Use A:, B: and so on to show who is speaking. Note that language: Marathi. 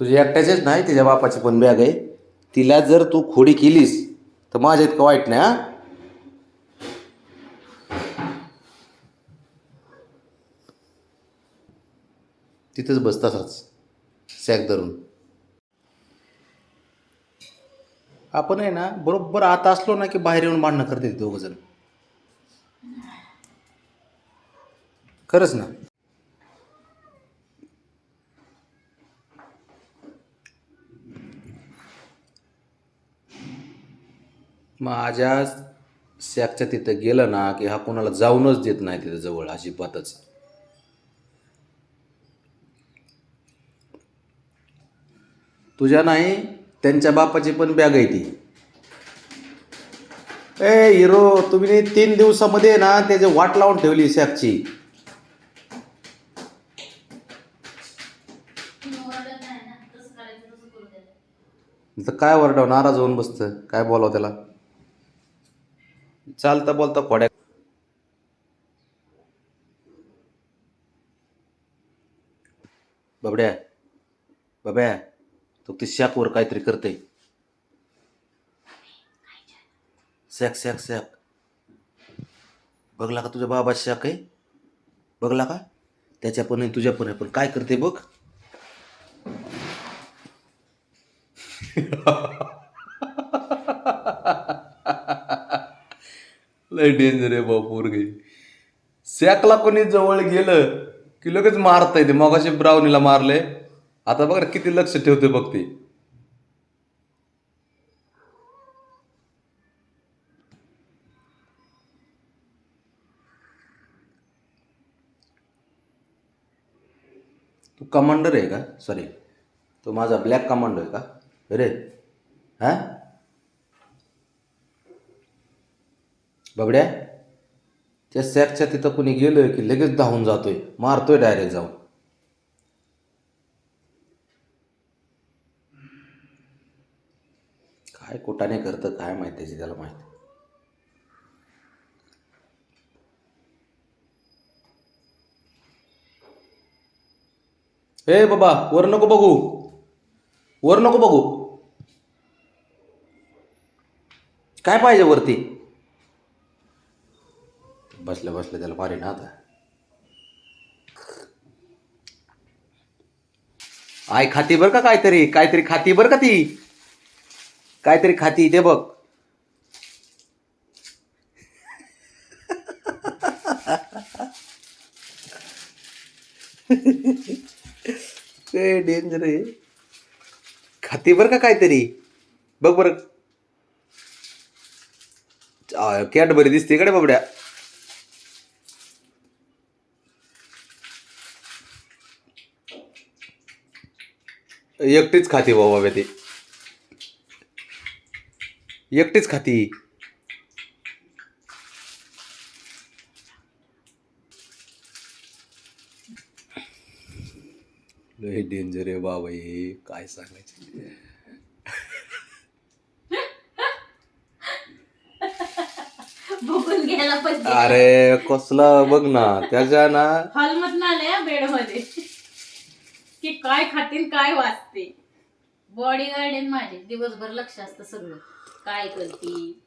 A: तुझ्या एकट्याचेच नाही तिच्या बापाची पण बॅग आहे. तिला जर तू खोडी केलीस तर माझ्या इतकं वाईट नाही हा? तिथंच बस तसाच सॅक धरून. आपण आहे ना बरोबर आता असलो ना की बाहेर येऊन भांडणं करते दोघं जण. खरंच ना? माझ्या सॅकच्या तिथं गेलं ना की हा कोणाला जाऊनच देत नाही तिथं जवळ अजिबातच. तुझ्या नाही त्यांच्या बापाची पण बॅग आहे ती. ए हिरो तुम्ही तीन दिवसामध्ये ना त्याची वाट लावून ठेवली सॅकची. तर काय वरडाव नाराज होऊन बसतं. काय बोलावं त्याला? चालता बोलता खोड्या बबड्या बब्या तो ती शॅकवर काहीतरी करते. सॅक सॅक सॅक बघला का तुझ्या बाबा शॅक आहे? बघला का? त्याच्या पण तुझ्या पण आहे पण काय करते बघ? लय डेंजर आहे बापूर पोरगे सॅकला कोणी जवळ गेलं की लगेच मारता येते. मगाशी ब्रावणीला मारले आता बघ किती लक्ष ठेवते बघ ते. तू कमांडर आहे का? सॉरी तो माझा ब्लॅक कमांडर आहे का? अरे हा? बबड्या त्या सॅकच्या तिथं कोणी गेलं की लगेच धावून जातोय मारतोय डायरेक्ट जाऊन. काय कुठाने करतं काय माहिती त्याची त्याला माहिती. ए बाबा वर नको बघू. वर नको बघू. काय पाहिजे वरती? बसल्या बसल्या त्याला मारी ना आता. आय खाती बर का काहीतरी? काहीतरी खाती बर का ती? काहीतरी खाती ते बघ. ते डेंजर आहे. खाती बर का काहीतरी? बघ बरं. कॅट बरी दिसते इकडे बाबड्या. एकटीच खाती बाबा ते. एकटीच खाती. लय डेंजर आहे बाबा हे. काय सांगायचं? अरे कसला बघ ना. त्याच्या ना
B: हॉल मधून आले बेडमध्ये की काय खातील काय वाचते बॉडी गार्ड आहे माझे. दिवसभर लक्ष असतं सगळं. काय करती?